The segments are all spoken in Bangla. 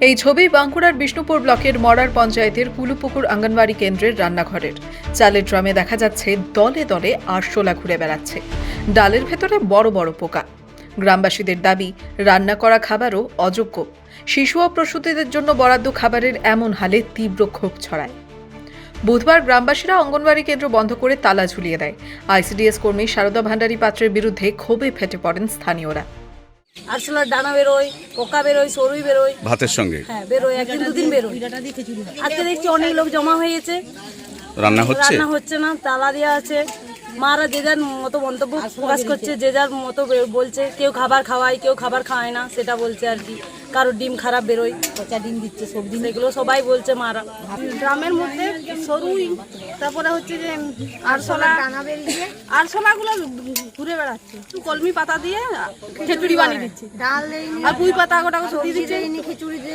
এই ছবি বাঁকুড়ার বিষ্ণুপুর ব্লকের মরার পঞ্চায়েতের কুলুপুকুর আঙ্গনবাড়ি কেন্দ্রের রান্নাঘরের। চালের ড্রামে দেখা যাচ্ছে দলে দলে আরশোলা ঘুরে বেড়াচ্ছে। ডালের ভেতরে বড় বড় পোকা। গ্রামবাসীদের দাবি, রান্না করা খাবারও অযোগ্য। শিশু ও প্রসূতিদের জন্য বরাদ্দ খাবারের এমন হালে তীব্র ক্ষোভ ছড়ায়। বুধবার গ্রামবাসীরা অঙ্গনবাড়ি কেন্দ্র বন্ধ করে তালা ঝুলিয়ে দেয়। আইসিডিএস কর্মী সারদা ভান্ডারী পাত্রের বিরুদ্ধে ক্ষোভে ফেটে পড়েন স্থানীয়রা। আরশোলার ডানা বেরোয় পোকা বেরোয় সরুই বেরোয়। ভাতের সঙ্গে? হ্যাঁ বেরোয় একদিন দুদিন বেরোয়। আজকে দেখছি অনেক লোক জমা হয়েছে। রান্না হচ্ছে? রান্না হচ্ছে না তালা দেওয়া আছে। মারা যে যার মতো মন্তব্য প্রকাশ করছে যে যার মতো বলছে কেউ খাবার খাওয়ায় কেউ খাবার খাওয়ায় না সেটা বলছে আর কি। কারোর ডিম খারাপ বেরোয় পচা ডিম দিচ্ছে সবজি এগুলো সবাই বলছে মারা। ড্রামের মধ্যে সরুই তারপরে হচ্ছে যে আরশোলা ডানা বেরিয়ে আরশোলাগুলো ঘুরে বেড়াচ্ছে। একটু কলমি পাতা দিয়ে খিচুড়ি বানিয়ে দিচ্ছে। ডাল আর পুঁই পাতা গোটা সবজি দিচ্ছে দেয়নি খিচুড়িতে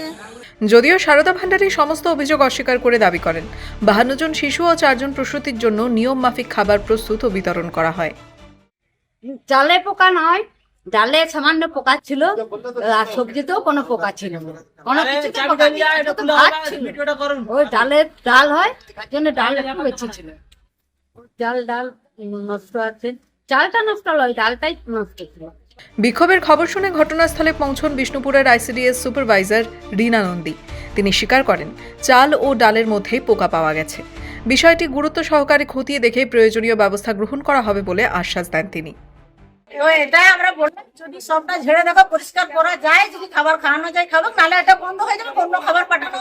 যদিও সারদা ভান্ডারী সমস্ত অভিযোগ অস্বীকার করে দাবি করেন। বাহান্ন জন শিশু ও চারজন প্রসূতির জন্য নিয়ম মাফিক খাবার প্রস্তুত ও বিতরণ করা হয়। চালে পোকা নয় ডালে সামান্য পোকা ছিল আর সবজিতেও কোনো পোকা ছিল কোনো কিছুতে পোকা নেই, শুধু ভাত ছিল। ওই ডালের ডাল হয় তার জন্য ডাল একটু বেশি ছিল। ডাল ডাল নষ্ট আছে। চালটা নষ্ট নয় ডালটাই নষ্ট ছিল। বিক্ষোভের খবর শুনে ঘটনাস্থলে পৌঁছন বিষ্ণুপুরের আইসিডিএস সুপারভাইজার রীনা নন্দী। তিনি স্বীকার করেন চাল ও ডালের মধ্যে পোকা পাওয়া গেছে। বিষয়টি গুরুত্ব সহকারে খতিয়ে দেখে প্রয়োজনীয় ব্যবস্থা গ্রহণ করা হবে বলে আশ্বাস দেন তিনি। এটাই আমরা বললাম, যদি সবটা ঝেড়ে দেখো, পরিষ্কার করা যায়, যদি খাবার খাওয়ানো যায় খাবার নাহলে এটা বন্ধ হয়ে যাবে, অন্য খাবার পাঠানো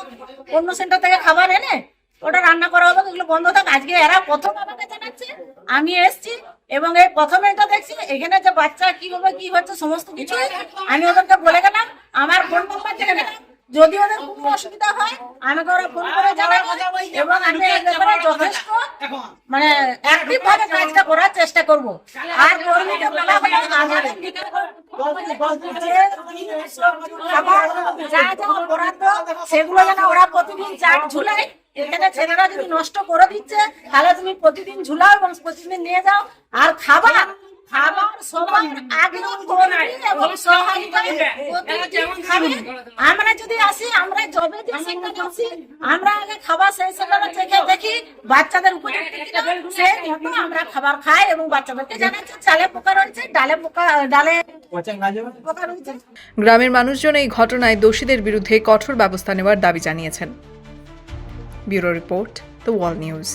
অন্য সেন্টার থেকে খাবার এনে ওটা রান্না করা হবে, এগুলো বন্ধ থাক। আজকে এরা প্রথম আমাকে জানাচ্ছে, আমি এসছি এবং এই প্রথমে এটা দেখছি, এখানে যে বাচ্চা কি হবে, কি হচ্ছে, সমস্ত কিছু আমি ওদেরকে বলে গেলাম। আমার ফোন নাম্বার দিয়ে গেলাম যদি ওদের কোনো অসুবিধা হয় আমাকে ওরা ফোন করে জানাবে এবং আমি এই ব্যাপারে যথেষ্ট মানে অ্যাক্টিভ ভাবে কাজটা করার চেষ্টা করব। আর কর্মীকে বলা হলো আমাদের দিকে যে খাবার যা যা বরাদ্দ সেগুলো যেন ওরা প্রতিদিন চাট ঝুলায় এখানে ছেলেরা যদি নষ্ট করে দিচ্ছে তাহলে তুমি প্রতিদিন ঝুলাও এবং প্রতিদিন নিয়ে যাও। আর খাবার খাবার সবার আগে কর্মী আমরা যদি আসি আমরা জবে যে সেখানে আসি। আমরা আগে খাবার সেই সেখানে থেকে দেখি বাচ্চাদের উপযুক্ত কিনা। আমরা খাবার খাই এবং বাচ্চাদেরকে জানাচ্ছি চালে পোকা রয়েছে ডালে পোকা ডালে পোকা রয়েছে। গ্রামের মানুষজন এই ঘটনায় দোষীদের বিরুদ্ধে কঠোর ব্যবস্থা নেওয়ার দাবি জানিয়েছেন। Bureau report the wall news.